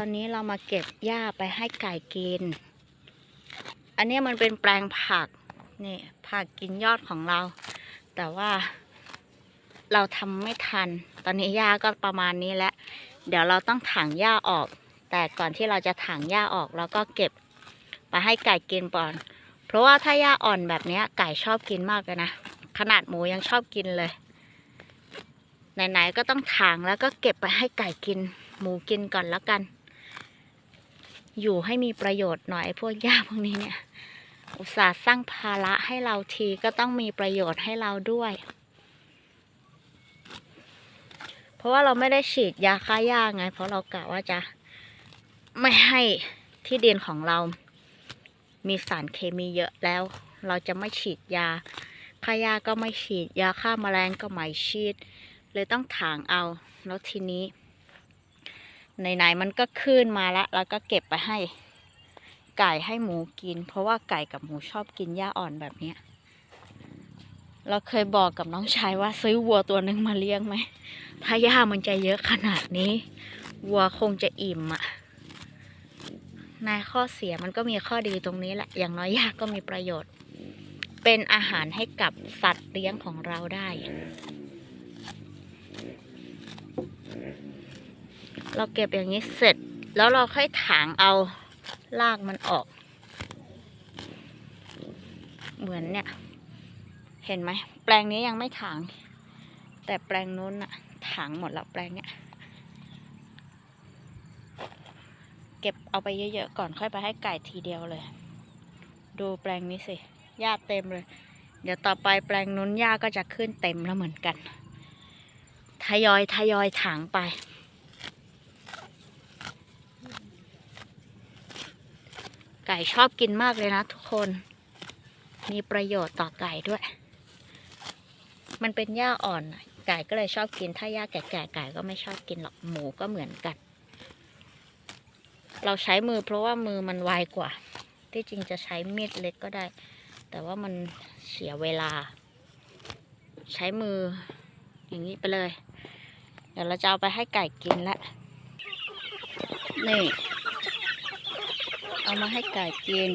ตอนนี้เรามาเก็บหญ้าไปให้ไก่กิน อันนี้มันเป็นแปลงผักนี่ผักกินยอดของเรา แต่ว่าเราทำไม่ทัน ตอนนี้หญ้าก็ประมาณนี้แล้ว เดี๋ยวเราต้องถางหญ้าออก แต่ก่อนที่เราจะถางหญ้าออกเราก็เก็บไปให้ไก่กินก่อน เพราะว่าถ้าหญ้าอ่อนแบบนี้ไก่ชอบกินมากเลยนะ ขนาดหมูยังชอบกินเลย ไหนๆก็ต้องถางแล้วก็เก็บไปให้ไก่กิน หมูกินก่อนแล้วกัน อยู่ให้มีประโยชน์หน่อยพวกหญ้าพวกนี้เนี่ย อุตส่าห์สร้างภาระให้เราทีก็ต้องมีประโยชน์ให้เราด้วย เพราะว่าเราไม่ได้ฉีดยาฆ่าหญ้าไง เพราะเรากะว่าจะไม่ให้ที่ดินของเรา มีสารเคมีเยอะแล้ว เราจะไม่ฉีดยาฆ่าหญ้าก็ไม่ฉีดยาฆ่าแมลงก็ไม่ฉีด เลยต้องถางเอา แล้วทีนี้ ไหนๆมันก็ขึ้นมาละแล้วก็เก็บไปให้ ไก่ให้หมูกิน เพราะว่าไก่กับหมูชอบกินหญ้าอ่อนแบบเนี้ยเราเคยบอกกับน้องชายว่าซื้อวัวตัวหนึ่งมาเลี้ยงไหม ถ้าหญ้ามันจะเยอะขนาดนี้ วัวคงจะอิ่มอะในข้อเสียมันก็มีข้อดีตรงนี้แหละ อย่างน้อยหญ้าก็มีประโยชน์ เป็นอาหารให้กับสัตว์เลี้ยงของเราได้ เราเก็บอย่างนี้เสร็จ แล้วเราค่อยถางเอารากมันออก เหมือนเนี่ย เห็นไหม แปลงนี้ยังไม่ถาง แต่แปลงนู้นอะถางหมดแล้วแปลงเนี้ย เก็บเอาไปเยอะๆก่อนค่อยไปให้ไก่ทีเดียวเลย ดูแปลงนี้สิหญ้าเต็มเลย เดี๋ยวต่อไปแปลงนู้นหญ้าก็จะขึ้นเต็มแล้วเหมือนกัน ทยอยทยอยถางไป ไก่ชอบกินมากเลยนะทุกคน มีประโยชน์ต่อไก่ด้วย มันเป็นหญ้าอ่อน ไก่ก็เลยชอบกิน ถ้าหญ้าแก่ๆไก่ก็ไม่ชอบกินหรอก หมูก็เหมือนกัน เราใช้มือเพราะว่ามือมันไวกว่า ที่จริงจะใช้มีดเล็กก็ได้ แต่ว่ามันเสียเวลา ใช้มืออย่างนี้ไปเลย เดี๋ยวเราจะเอาไปให้ไก่กินละ นี่ มาให้ไก่กิน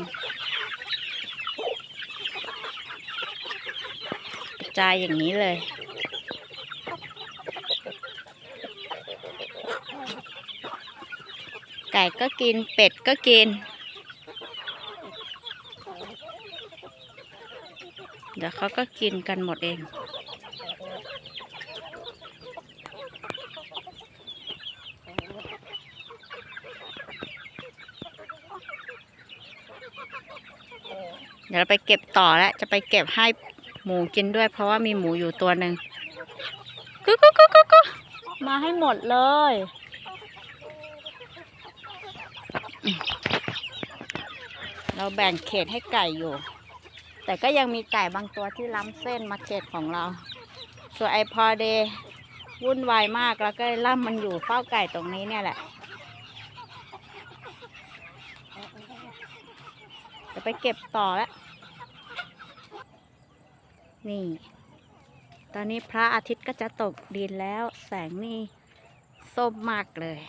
กระจายอย่างนี้เลยไก่ก็กินเป็ดก็กิน เดี๋ยวเขาก็กินกันหมดเอง เดี๋ยวเราไปเก็บต่อแล้ว จะไปเก็บให้หมูกินด้วย เพราะว่ามีหมูอยู่ตัวหนึ่งกุ๊กกุ๊กกุ๊กกุ๊กมาให้หมดเลย เราแบ่งเขตให้ไก่อยู่ แต่ก็ยังมีไก่บางตัวที่ล้ำเส้นมาเขตของเรา ส่วนไอพอเดวุ่นวายมากแล้วก็ลยล่ำมันอยู่เฝ้าไก่ตรงนี้เนี่ยแหละจะไปเก็บต่อแล้ว นี่ ตอนนี้พระอาทิตย์ก็จะตกดินแล้ว แสงนี่ส้มมากเลย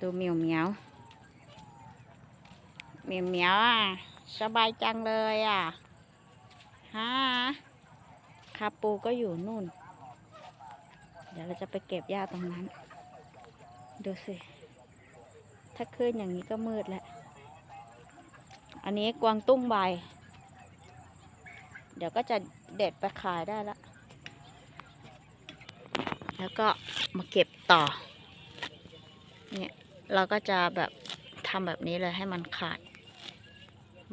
ดูเหมียวเหมียวเหมียวเหมียวอะ สบายจังเลยอะฮะคาปูก็อยู่นู่น เดี๋ยวเราจะไปเก็บหญ้าตรงนั้น ดูสิ ถ้าขึ้นอย่างนี้ก็มืดแล้ว อันนี้กวางตุ้งใบ เดี๋ยวก็จะเด็ดไปขายได้ละ แล้วก็มาเก็บต่อ เนี่ยเราก็จะแบบทำแบบนี้เลยให้มันขาด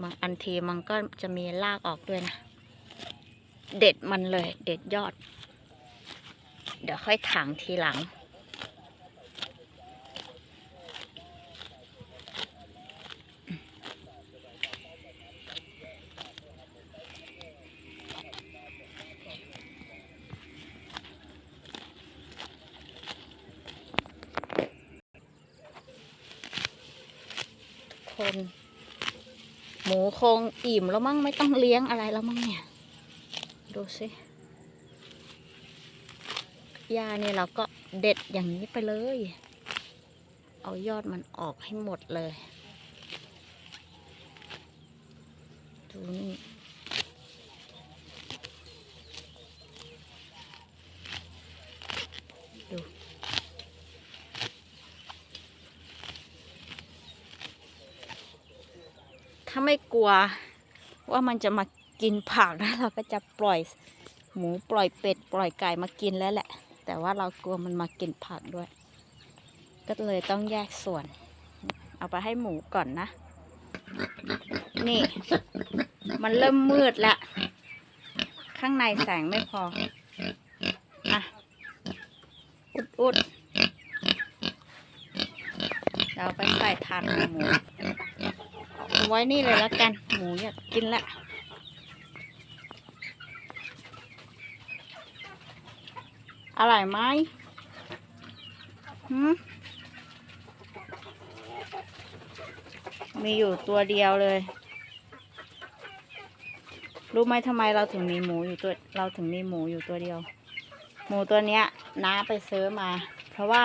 บางอันทีมันก็จะมีรากออกด้วยนะ เด็ดมันเลย เด็ดยอด เดี๋ยวค่อยถางทีหลัง คน หมูคงอิ่มแล้วมั้งไม่ต้องเลี้ยงอะไรแล้วมั้งเนี่ย ดูสิหญ้านี่ยเราก็เด็ดอย่างนี้ไปเลย เอายอดมันออกให้หมดเลย ดูนี่ ดู ถ้าไม่กลัวว่ามันจะมากินผักนะเราก็จะปล่อยหมูปล่อยเป็ด ปล่อยไก่มากินแล้วแหละ แต่ว่าเรากลัวมันมากินผักด้วย ก็เลยต้องแยกส่วน เอาไปให้หมูก่อนนะ นี่ มันเริ่มมืดแล้วข้างในแสงไม่พออะอุดอุดเราไปใส่ทานหมู เอาไว้นี่เลยแล้วกัน หมูอยากกินละอร่อยไหมหืมมีอยู่ตัวเดียวเลย รู้ไหมทำไมเราถึงมีหมูอยู่ตัว เราถึงมีหมูอยู่ตัวเดียว หมูตัวเนี้ยน้าไปซื้อมา เพราะว่า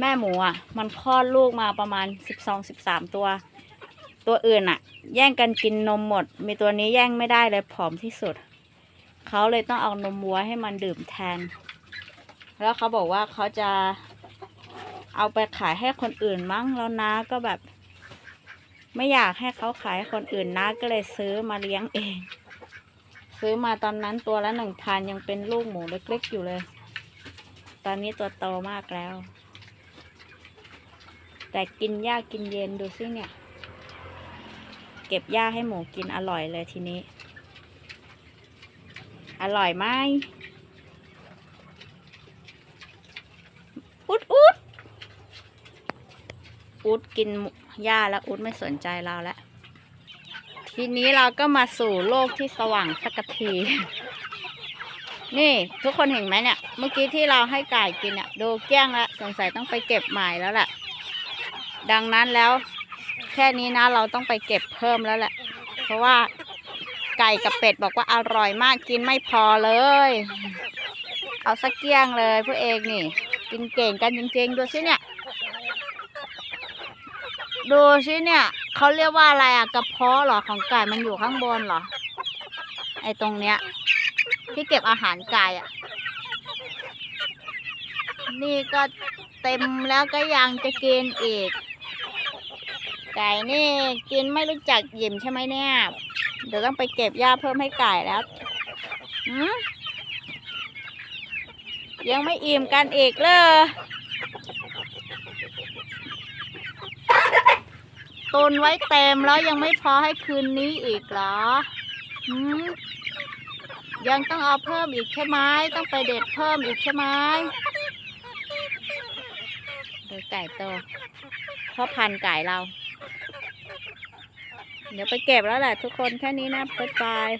แม่หมูอะ มันคลอดลูกมาประมาณสิบสองสิบสามตัว ตัวอื่นอะแย่งกันกินนมหมด มีตัวนี้แย่งไม่ได้เลยผอมที่สุด เขาเลยต้องเอานมวัวให้มันดื่มแทน แล้วเขาบอกว่าเขาจะเอาไปขายให้คนอื่นมั้งแล้วน้าก็แบบ ไม่อยากให้เขาขายคนอื่นน้าก็เลยซื้อมาเลี้ยงเอง ซื้อมาตอนนั้นตัวละหนึ่งพันยังเป็นลูกหมูเล็กๆอยู่เลย ตอนนี้ตัวโตมากแล้ว แต่กินหญ้ากินเย็นดูสิเนี่ย เก็บหญ้าให้หมูกินอร่อยเลยทีนี้ อร่อยไหมอุดอุดอุดกินหญ้าแล้วอุดไม่สนใจเราแล้ว ทีนี้เราก็มาสู่โลกที่สว่างสักที นี่ทุกคนเห็นไหมเนี่ย เมื่อกี้ที่เราให้ไก่กินเนี่ยดูเกี้ยงแล้วสงสัยต้องไปเก็บใหม่แล้วแหละดังนั้นแล้ว แค่นี้นะเราต้องไปเก็บเพิ่มแล้วแหละ เพราะว่าไก่กับเป็ดบอกว่าอร่อยมากกินไม่พอเลย เอาสักเกี้ยงเลยพวกเองนี่ กินเก่งกันจริงๆดูสิเนี่ย ดูสิเนี่ยเขาเรียกว่าอะไรอะกระเพาะหรอของไก่มันอยู่ข้างบนหรอ ไอ้ตรงเนี้ย ที่เก็บอาหารไก่อะนี่ก็เต็มแล้วก็ยังจะกินอีก ไก่นี่กินไม่รู้จักหยิมใช่ไหมเนี่ย เดี๋ยวต้องไปเก็บหญ้าเพิ่มให้ไก่แล้วหืมยังไม่อิ่มกันอีกเลยตุนไว้เต็มแล้วยังไม่พอให้คืนนี้อีกเหรอหืมยังต้องเอาเพิ่มอีกใช่ไหมต้องไปเด็ดเพิ่มอีกใช่ไหมเดี๋ยวไก่โตพ่อพันไก่เรา เดี๋ยวไปเก็บแล้วแหละทุกคนแค่นี้นะบ๊ายบาย